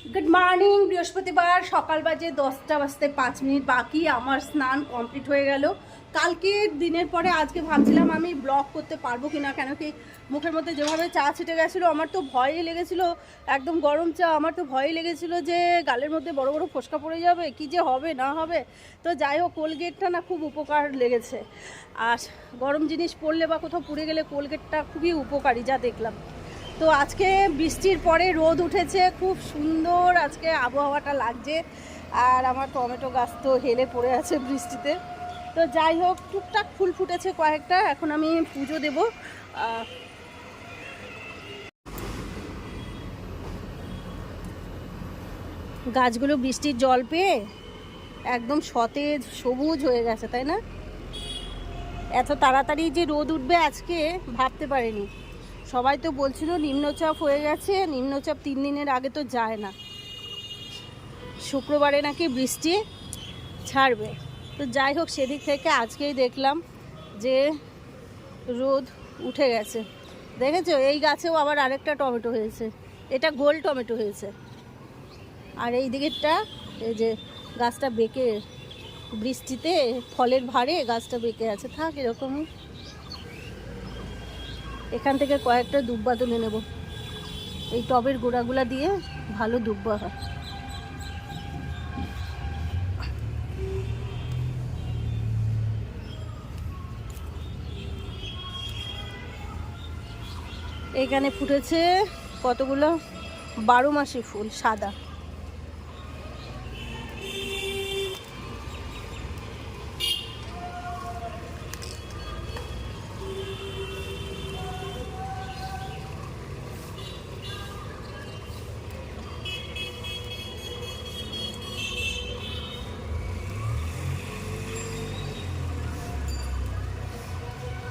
Good morning বৃহস্পতিবার। সকাল বাজে দশটা বাজতে পাঁচ মিনিট বাকি। আমার স্নান কমপ্লিট হয়ে গেল। কালকে দিনের পরে আজকে ভাবছিলাম আমি ব্লগ করতে পারব কি না কেন কি মুখের মধ্যে যেভাবে চা ছিটে গেছিল, আমার তো ভয়ই লেগেছিলো। একদম গরম চা, আমার তো ভয়ই লেগেছিলো যে গালের মধ্যে বড় বড় ফোসকা পড়ে যাবে, কি যে হবে, না হবে। তো যাই হোক, কোলগেটটা না খুব উপকার লেগেছে। আর গরম জিনিস পড়লে বা কোথাও পুড়ে গেলে কোলগেটটা খুবই উপকারী, যা দেখলাম। তো আজকে বৃষ্টির পরে রোদ উঠেছে, খুব সুন্দর আজকে আবহাওয়াটা লাগছে। আর আমার টমেটো গাছ তো হেলে পড়ে আছে বৃষ্টিতে। তো যাই হোক, টুকটাক ফুল ফুটেছে কয়েকটা, এখন আমি পুজো দেব। গাছগুলো বৃষ্টির জল পেয়ে একদম সতেজ সবুজ হয়ে গেছে, তাই না? এত তাড়াতাড়ি যে রোদ উঠবে আজকে ভাবতে পারিনি। সবাই তো বলছিল নিম্নচাপ হয়ে গেছে, নিম্নচাপ তিন দিনের আগে তো যায় না। শুক্রবারে নাকি বৃষ্টি ছাড়বে। তো যাই হোক, সেদিক থেকে আজকেই দেখলাম যে রোদ উঠে গেছে। দেখেছ? এই গাছেও আবার আরেকটা টমেটো হয়েছে। এটা গোল টমেটো হয়েছে। আর এই দিকেরটা, এই যে গাছটা বেঁকে, বৃষ্টিতে ফলের ভারে গাছটা বেঁকে আছে। থাক, এরকমই। এখান থেকে কয়েকটা দুব্বা তুলে নেব। এই টবের গোড়াগুলা দিয়ে ভালো দুব্বা হয়। এখানে ফুটেছে কতগুলো? বারো মাসি ফুল, সাদা।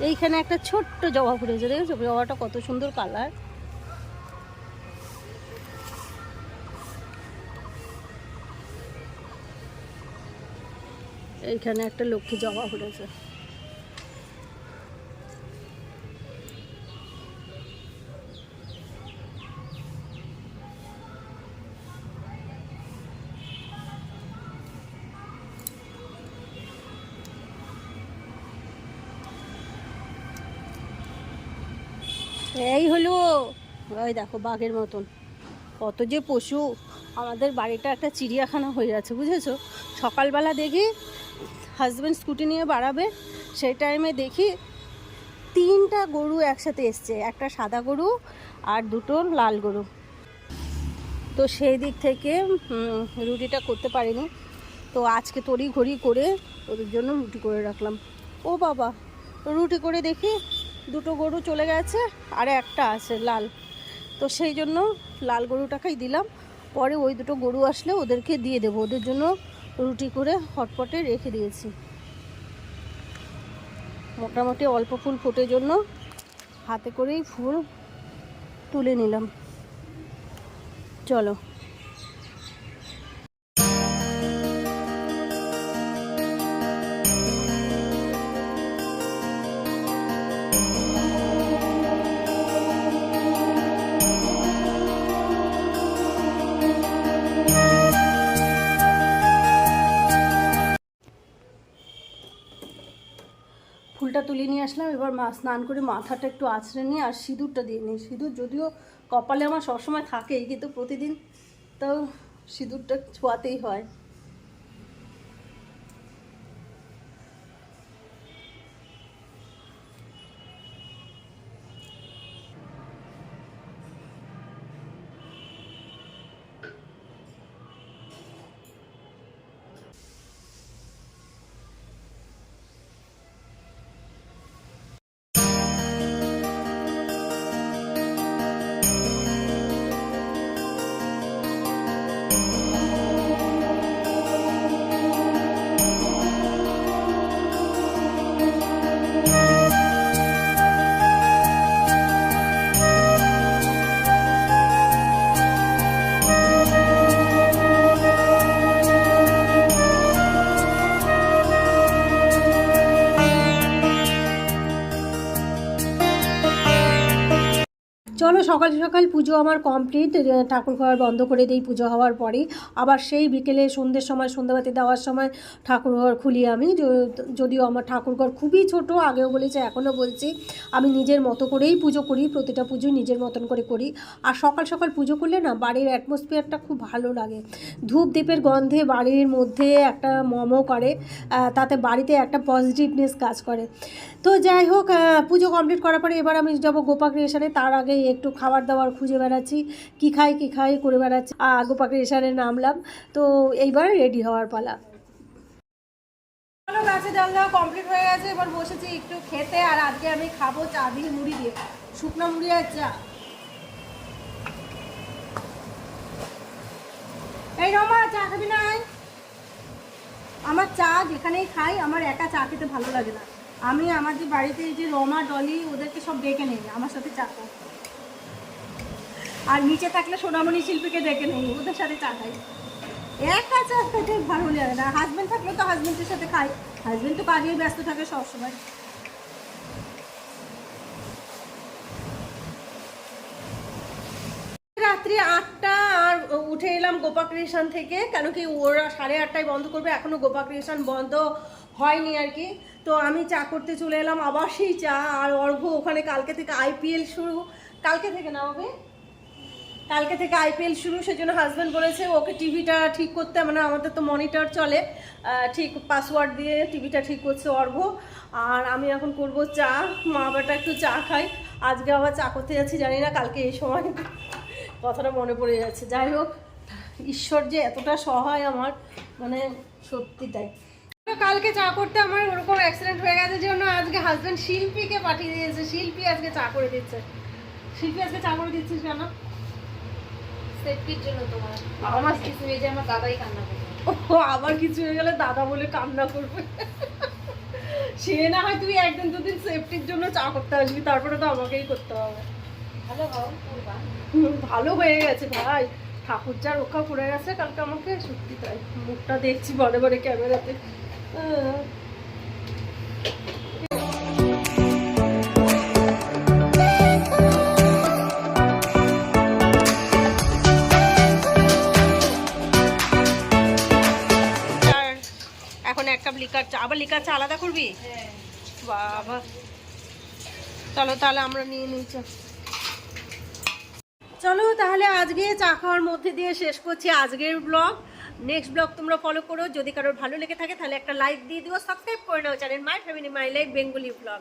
এইখানে একটা ছোট্ট জবা ফুটেছে, দেখেছ? জবাটা কত সুন্দর কালার এইখানে একটা লক্ষ্মী জবা ফুটেছে। এই হলো, ওই দেখো বাঘের মতন। কত যে পশু। আমাদের বাড়িটা একটা চিড়িয়াখানা হয়ে আছে, বুঝেছ? সকালবেলা দেখি হাজব্যান্ড স্কুটি নিয়ে বাড়াবে, সেই টাইমে দেখি তিনটা গরু একসাথে এসছে, একটা সাদা গরু আর দুটো লাল গরু। তো সেই দিক থেকে রুটিটা করতে পারিনি। তো আজকে তড়ি ঘড়ি করে ওদের জন্য রুটি করে রাখলাম। ও বাবা, রুটি করে দেখি দুটো গরু চলে গেছে আর একটা আছে লাল। তো সেই জন্য লাল গরুটাকেই দিলাম। পরে ওই দুটো গরু আসলে ওদেরকে দিয়ে দেবো। ওদের জন্য রুটি করে হটপটে রেখে দিয়েছি। মোটামুটি অল্প ফুল ফোটে জন্য হাতে করেই ফুল তুলে নিলাম। চলো। তুলে নিয়ে আসলাম। এবার মা স্নান করে মাথাটা একটু আছড়ে নিয়ে আর সিঁদুরটা দিয়ে নিই। সিঁদুর যদিও কপালে আমার সবসময় থাকেই, কিন্তু প্রতিদিন তো সিঁদুরটা ছোঁয়াতেই হয়। চলো সকাল সকাল পুজো আমার কমপ্লিট ঠাকুর ঘর বন্ধ করে দিই পুজো হওয়ার পরে আবার সেই বিকেলে সন্ধ্যের সময়, সন্ধ্যাবাতি দেওয়ার সময় ঠাকুর ঘর খুলি আমি। যদিও আমার ঠাকুর ঘর খুবই ছোট, আগেও বলেছে, এখনও বলছি। আমি নিজের মতো করেই পুজো করি, প্রতিটা পুজো নিজের মতন করে করি। আর সকাল সকাল পুজো করলে না, বাড়ির অ্যাটমসফিয়ারটা খুব ভালো লাগে। ধূপ দ্বীপের গন্ধে বাড়ির মধ্যে একটা মমো করে তাতে বাড়িতে একটা পজিটিভনেস কাজ করে। তো যাই হোক পুজো কমপ্লিট করার পরে এবার আমি যাব গোপা ক্রিয়েশনে তার আগে একটু খাবার দাবার খুঁজে বেড়াচ্ছি কি খাই কী খাই করে বেড়াচ্ছি। আহ, গোপা ক্রিয়েশনে নামলাম তো এইবার রেডি হওয়ার পালা। চলো জল দেওয়া কমপ্লিট হয়ে গেছে এবার বসেছি একটু খেতে আর আজকে আমি খাব চা দিয়ে মুড়ি দিয়ে। শুকনো মুড়ি আর চা। এই রমা চা খাবি না? আমার চা যেখানেই খাই আমার একা চা খেতে ভালো লাগে না। আমি আমার যে বাড়িতে যে রমা ডলি ওদেরকে সব ডেকে নেই আমার সাথে চা খাই আর নিচে থাকলে সোনামণি শিল্পীকে ডেকে নেই, ওদের সাথে চা খাই একা চা খেতে ভালো লাগে না। হাজব্যান্ড থাকলে তো হাজব্যান্ডের সাথে খাই। হাজব্যান্ড তো কাজেই ব্যস্ত থাকে সবসময়। রাত্রি আটটা আর উঠে এলাম গোপা ক্রিয়েশন থেকে, কেন কি ওরা সাড়ে আটটায় বন্ধ করবে, এখনও গোপা ক্রিয়েশন বন্ধ হয়নি আর কি। তো আমি চা করতে চলে এলাম, আবার সেই চা আর অর্ঘ ওখানে কালকে থেকে আইপিএল শুরু। কালকে থেকে না হবে কালকে থেকে আইপিএল শুরু, সেজন্য হাজব্যান্ড বলেছে, ওকে টিভিটা ঠিক করতে মানে আমাদের তো মনিটর চলে। ঠিক পাসওয়ার্ড দিয়ে টিভিটা ঠিক করছে অর্ঘ। আর আমি এখন করব চা। মা বাবাটা একটু চা খাই আজকে আবার চা করতে যাচ্ছি, জানি না, কালকে এই সময় কথাটা মনে পড়ে যাচ্ছে। যাই হোক, ঈশ্বর যে এতটা সহায় আমার মানে সত্যি তাই। কালকে চা করতে আমার ওরকম অ্যাক্সিডেন্ট হয়ে গেছে জন্য আজকে হাজব্যান্ড শিল্পীকে পাঠিয়ে দিয়েছে। শিল্পী আজকে চা করে দিচ্ছে। শিল্পী আজকে চা করে দিচ্ছিস কেন? সেফটির জন্য তোমার। আমার- কিছু হয়ে যায় আমার দাদাই কান্না করবে। ও আবার কিছু হয়ে গেলে দাদা বলে কান্না করবে। সে না হয় তুই একদিন দুদিন সেফটির জন্য চা করতে আসবি তারপরে তো আমাকেই করতে হবে। ভালো হয়ে গেছে ভাই। ঠাকুর যা রক্ষা করে গেছে কালকে আমাকে সত্যি তাই। মুখটা দেখছি বড় বড় ক্যামেরাতে। বাবা। চলো তাহলে আমরা নিয়ে নিই, চলো। তাহলে আজকে চা খাওয়ার মধ্যে দিয়ে শেষ করছি আজকের ব্লগ নেক্সট ব্লগ তোমরা ফলো করো। যদি কারোর ভালো লেগে থাকে, তাহলে একটা লাইক দিয়ে দিও। সাবস্ক্রাইব করে নাও channel my family my life Bengali blog